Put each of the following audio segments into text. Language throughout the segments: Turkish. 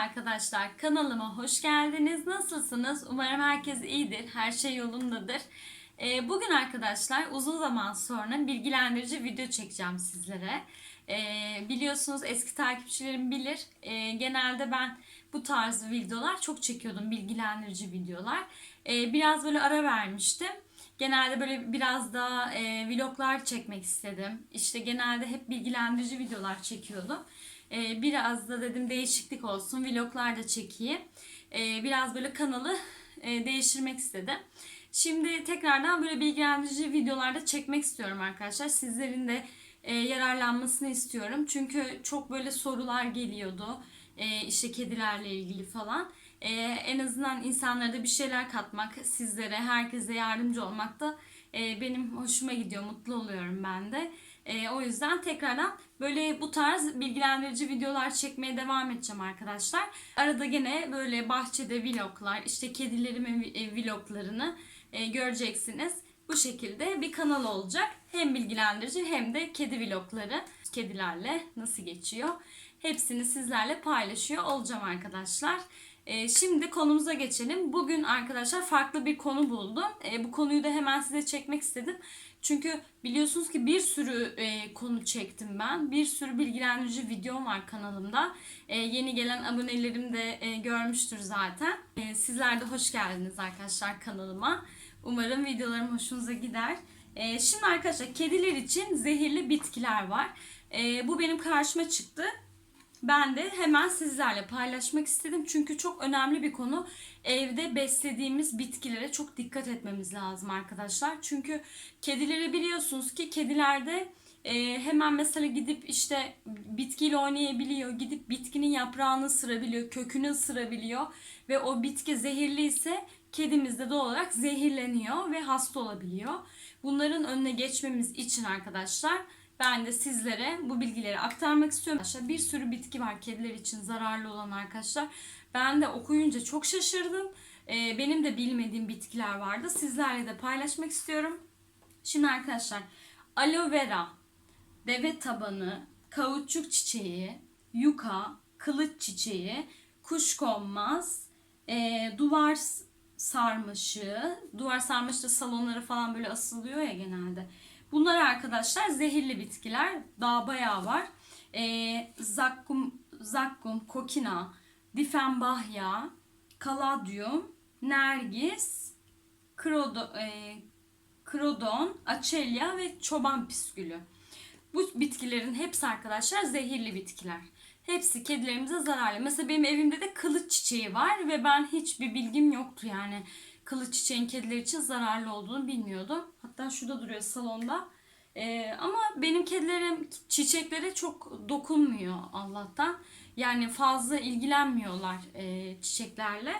arkadaşlar, kanalıma hoş geldiniz. Nasılsınız? Umarım herkes iyidir, her şey yolundadır. Ee, bugün arkadaşlar uzun zaman sonra bilgilendirici video çekeceğim sizlere. Ee, biliyorsunuz eski takipçilerim bilir. Ee, genelde ben bu tarz videolar çok çekiyordum, bilgilendirici videolar. Biraz böyle ara vermiştim. Genelde böyle biraz daha e, vloglar çekmek istedim. İşte genelde hep bilgilendirici videolar çekiyordum. E, biraz da dedim değişiklik olsun, vloglar da çekeyim. E, biraz böyle kanalı e, değiştirmek istedim. Şimdi tekrardan böyle bilgilendirici videolarda çekmek istiyorum arkadaşlar. Sizlerin de e, yararlanmasını istiyorum. Çünkü çok böyle sorular geliyordu. E, işte kedilerle ilgili falan. E, en azından insanlara da bir şeyler katmak, sizlere, herkese yardımcı olmak da e, benim hoşuma gidiyor, mutlu oluyorum ben de. E, o yüzden tekrardan böyle bu tarz bilgilendirici videolar çekmeye devam edeceğim arkadaşlar. Arada gene böyle bahçede vloglar, işte kedilerimin e, vloglarını e, göreceksiniz. Bu şekilde bir kanal olacak. Hem bilgilendirici hem de kedi vlogları. Kedilerle nasıl geçiyor? Hepsini sizlerle paylaşıyor olacağım arkadaşlar. E, şimdi konumuza geçelim. Bugün arkadaşlar farklı bir konu buldum. E, bu konuyu da hemen size çekmek istedim. Çünkü biliyorsunuz ki bir sürü e, konu çektim ben. Bir sürü bilgilendirici videom var kanalımda. E, yeni gelen abonelerim de e, görmüştür zaten. E, sizler de hoş geldiniz arkadaşlar kanalıma. Umarım videolarım hoşunuza gider. Şimdi arkadaşlar kediler için zehirli bitkiler var. Bu benim karşıma çıktı. Ben de hemen sizlerle paylaşmak istedim. Çünkü çok önemli bir konu. Evde beslediğimiz bitkilere çok dikkat etmemiz lazım arkadaşlar. Çünkü kedileri biliyorsunuz ki kedilerde e, hemen mesela gidip işte bitkiyle oynayabiliyor. Gidip bitkinin yaprağını ısırabiliyor, kökünü ısırabiliyor. Ve o bitki zehirli ise kedimiz de doğal olarak zehirleniyor ve hasta olabiliyor. Bunların önüne geçmemiz için arkadaşlar ben de sizlere bu bilgileri aktarmak istiyorum. Arkadaşlar bir sürü bitki var kediler için zararlı olan arkadaşlar. Ben de okuyunca çok şaşırdım. Ee, benim de bilmediğim bitkiler vardı. Sizlerle de paylaşmak istiyorum. Şimdi arkadaşlar aloe vera, deve tabanı, kauçuk çiçeği, yuka, kılıç çiçeği, kuşkonmaz, e, duvar sarmaşığı, duvar sarmaşığı da salonlara falan böyle asılıyor ya genelde. Bunlar arkadaşlar zehirli bitkiler. Daha bayağı var. E, zakkum, zakkum, kokina, difenbahya, kaladyum, nergis, krodo, e, krodon, açelya ve çoban püskülü. Bu bitkilerin hepsi arkadaşlar zehirli bitkiler. Hepsi kedilerimize zararlı. Mesela benim evimde de kılıç çiçeği var ve ben hiçbir bilgim yoktu yani kılıç çiçeğin kediler için zararlı olduğunu bilmiyordum. Hatta şurada duruyor salonda. Ee, ama benim kedilerim çiçeklere çok dokunmuyor Allah'tan. Yani fazla ilgilenmiyorlar e, çiçeklerle.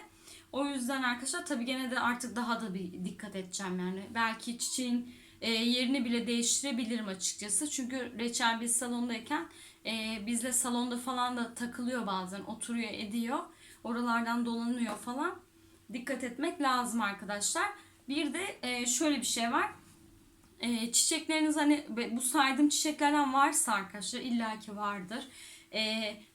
O yüzden arkadaşlar tabii gene de artık daha da bir dikkat edeceğim yani. Belki çiçeğin e, yerini bile değiştirebilirim açıkçası. Çünkü reçel biz salondayken e, bizle salonda falan da takılıyor bazen. Oturuyor ediyor. Oralardan dolanıyor falan dikkat etmek lazım arkadaşlar. Bir de e, şöyle bir şey var. E, çiçekleriniz hani bu saydığım çiçeklerden varsa arkadaşlar illaki vardır. E,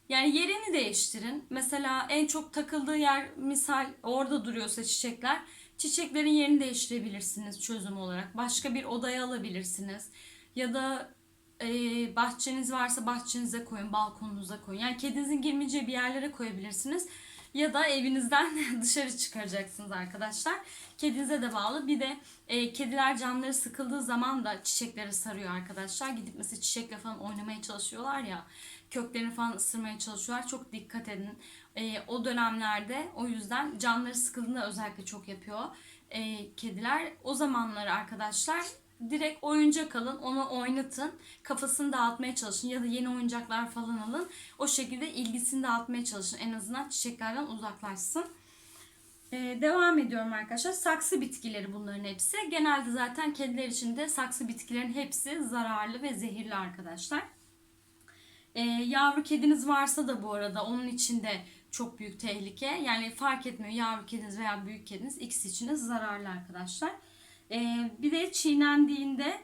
yani yerini değiştirin. Mesela en çok takıldığı yer misal orada duruyorsa çiçekler. Çiçeklerin yerini değiştirebilirsiniz çözüm olarak. Başka bir odaya alabilirsiniz. Ya da e, bahçeniz varsa bahçenize koyun, balkonunuza koyun. Yani kedinizin girmeyeceği bir yerlere koyabilirsiniz ya da evinizden dışarı çıkaracaksınız arkadaşlar. Kedinize de bağlı. Bir de e, kediler canları sıkıldığı zaman da çiçeklere sarıyor arkadaşlar. Gidip mesela çiçekle falan oynamaya çalışıyorlar ya. Köklerini falan ısırmaya çalışıyorlar. Çok dikkat edin. E, o dönemlerde o yüzden canları sıkıldığında özellikle çok yapıyor e, kediler. O zamanlar arkadaşlar direkt oyuncak alın, onu oynatın, kafasını dağıtmaya çalışın ya da yeni oyuncaklar falan alın. O şekilde ilgisini dağıtmaya çalışın. En azından çiçeklerden uzaklaşsın. Ee, devam ediyorum arkadaşlar. Saksı bitkileri bunların hepsi. Genelde zaten kediler için de saksı bitkilerin hepsi zararlı ve zehirli arkadaşlar. Ee, yavru kediniz varsa da bu arada onun için de çok büyük tehlike. Yani fark etmiyor yavru kediniz veya büyük kediniz ikisi için de zararlı arkadaşlar. Ee, bir de çiğnendiğinde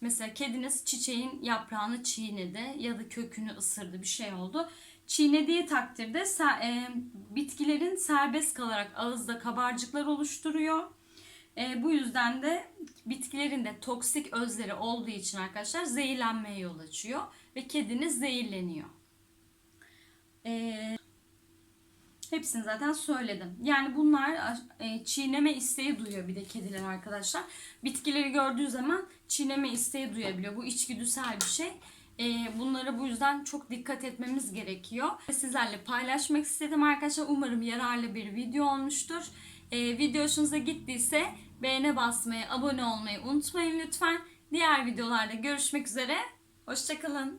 mesela kediniz çiçeğin yaprağını çiğnedi ya da kökünü ısırdı bir şey oldu. çiğnediği takdirde e, bitkilerin serbest kalarak ağızda kabarcıklar oluşturuyor. E, bu yüzden de bitkilerin de toksik özleri olduğu için arkadaşlar zehirlenmeye yol açıyor ve kediniz zehirleniyor. E, hepsini zaten söyledim. Yani bunlar e, çiğneme isteği duyuyor bir de kediler arkadaşlar. Bitkileri gördüğü zaman çiğneme isteği duyabiliyor. Bu içgüdüsel bir şey. E, bunlara bu yüzden çok dikkat etmemiz gerekiyor. Sizlerle paylaşmak istedim arkadaşlar. Umarım yararlı bir video olmuştur. E, video hoşunuza gittiyse beğene basmayı, abone olmayı unutmayın lütfen. Diğer videolarda görüşmek üzere. Hoşçakalın.